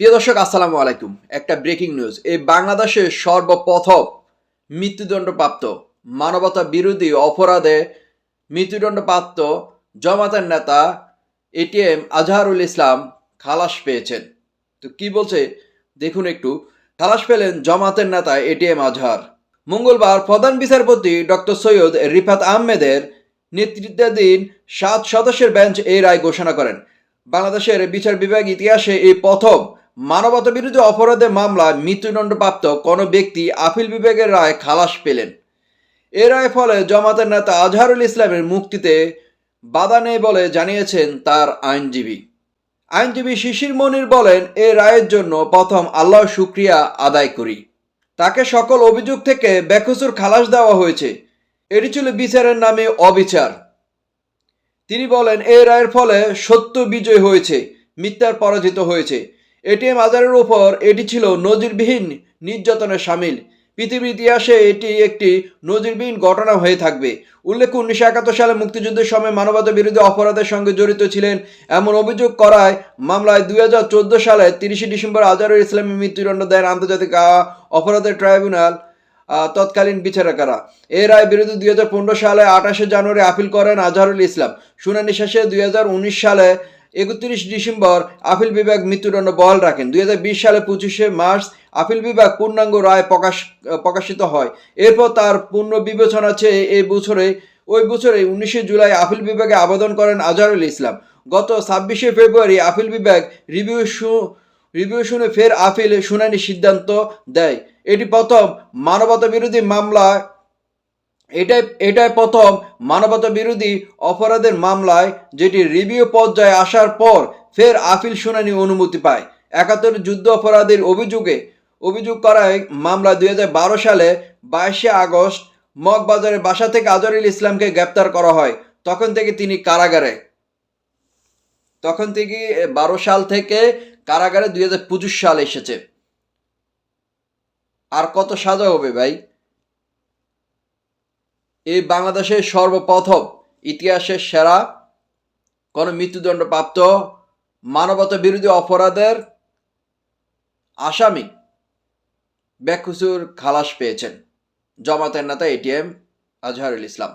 প্রিয় দর্শক, আসসালামু আলাইকুম। একটা ব্রেকিং নিউজ এই বাংলাদেশে সর্বপ্রথম মৃত্যুদণ্ডপ্রাপ্ত মানবতা বিরোধী অপরাধে মৃত্যুদণ্ডপ্রাপ্ত জমাতের নেতা এটিএম আজহারুল ইসলাম খালাস পেয়েছেন। তো কি বলছে? দেখুন একটু। খালাস পেলেন জমাতের নেতা এটিএম আজহার। মঙ্গলবার প্রধান বিচারপতি ডক্টর সৈয়দ রিফাত আহমেদের নেতৃত্বাধীন সাত সদস্যের বেঞ্চ এই রায় ঘোষণা করেন। বাংলাদেশের বিচার বিভাগ ইতিহাসে এই প্রথম মানবতা বিরোধী অপরাধের মামলায় মৃত্যুদণ্ডপ্রাপ্ত কোনো ব্যক্তি আপিল বিভাগের রায় খালাস পেলেন। এ রায়ের ফলে জমাতের নেতা আজহারুল ইসলামের মুক্তিতে বাধা নেই বলে জানিয়েছেন তার আইনজীবী। আইনজীবী শিশির মনির বলেন, এ রায়ের জন্য প্রথম আল্লাহ শুক্রিয়া আদায় করি। তাকে সকল অভিযোগ থেকে বেকসুর খালাস দেওয়া হয়েছে। এটি ছিল বিচারের নামে অবিচার। তিনি বলেন এই রায়ের ফলে সত্য বিজয় হয়েছে, মিথ্যার পরাজিত হয়েছে। এটিএম আজারের উপর এটি ছিল নজিরবিহীন নির্যাতনের সামিল। পৃথিবীর ইতিহাসে এটি একটি নজিরবিহীন ঘটনা হয়ে থাকবে। উল্লেখ্য, উনিশশো একাত্তর সালে মুক্তিযুদ্ধের সময় মানবতা বিরোধী অপরাধের সঙ্গে জড়িত ছিলেন এমন অভিযোগ করায় মামলায় দুই হাজার চোদ্দ সালে তিরিশে ডিসেম্বর আজারুল ইসলামের মৃত্যুদণ্ড দেন আন্তর্জাতিক অপরাধের ট্রাইব্যুনাল তৎকালীন বিচারকেরা। এর রায় বিরুদ্ধে দুই হাজার পনেরো সালে আঠাশে জানুয়ারি আপিল করেন আজহারুল ইসলাম। শুনানি শেষে দুই হাজার উনিশ সালে একত্রিশ ডিসেম্বর আপিল বিভাগ মৃত্যুদণ্ড বহাল রাখেন। দুই হাজার বিশ সালে পঁচিশে মার্চ আপিল বিভাগ পূর্ণাঙ্গ রায় প্রকাশ, প্রকাশিত হয়। এরপর তার পূর্ণ বিবেচনা চেয়ে এই বছরে। ওই বছরে উনিশে জুলাই আপিল বিভাগে আবেদন করেন আজহারুল ইসলাম। গত ছাব্বিশে ফেব্রুয়ারি আপিল বিভাগ রিভিউ রিভিউ শুনে ফের আপিল শুনানি সিদ্ধান্ত দেয়। এটি প্রথম মানবতা বিরোধী মামলা এটাই এটাই প্রথম মানবতা বিরোধী অপরাধের মামলায় যেটি রিভিউ পর্যায়ে আসার পর ফের আপিল শুনানি অনুমতি পায়। একাত্তর যুদ্ধ অপরাধের অভিযোগে, অভিযোগ করায় মামলা দু হাজার বারো সালে বাইশে আগস্ট মগবাজারের বাসা থেকে আজহারুল ইসলামকে গ্রেপ্তার করা হয়। তখন থেকে তিনি কারাগারে। তখন থেকে বারো সাল থেকে কারাগারে দুই হাজার পঁচিশ সাল এসেছে। আর কত সাজা হবে ভাই? এই বাংলাদেশের সর্বপ্রথম ইতিহাসের সেরা কোনো মৃত্যুদণ্ডপ্রাপ্ত মানবতা বিরোধী অপরাধের আসামি বেকুসুর খালাস পেয়েছেন। জমাতের নেতা এটিএম আজহারুল ইসলাম।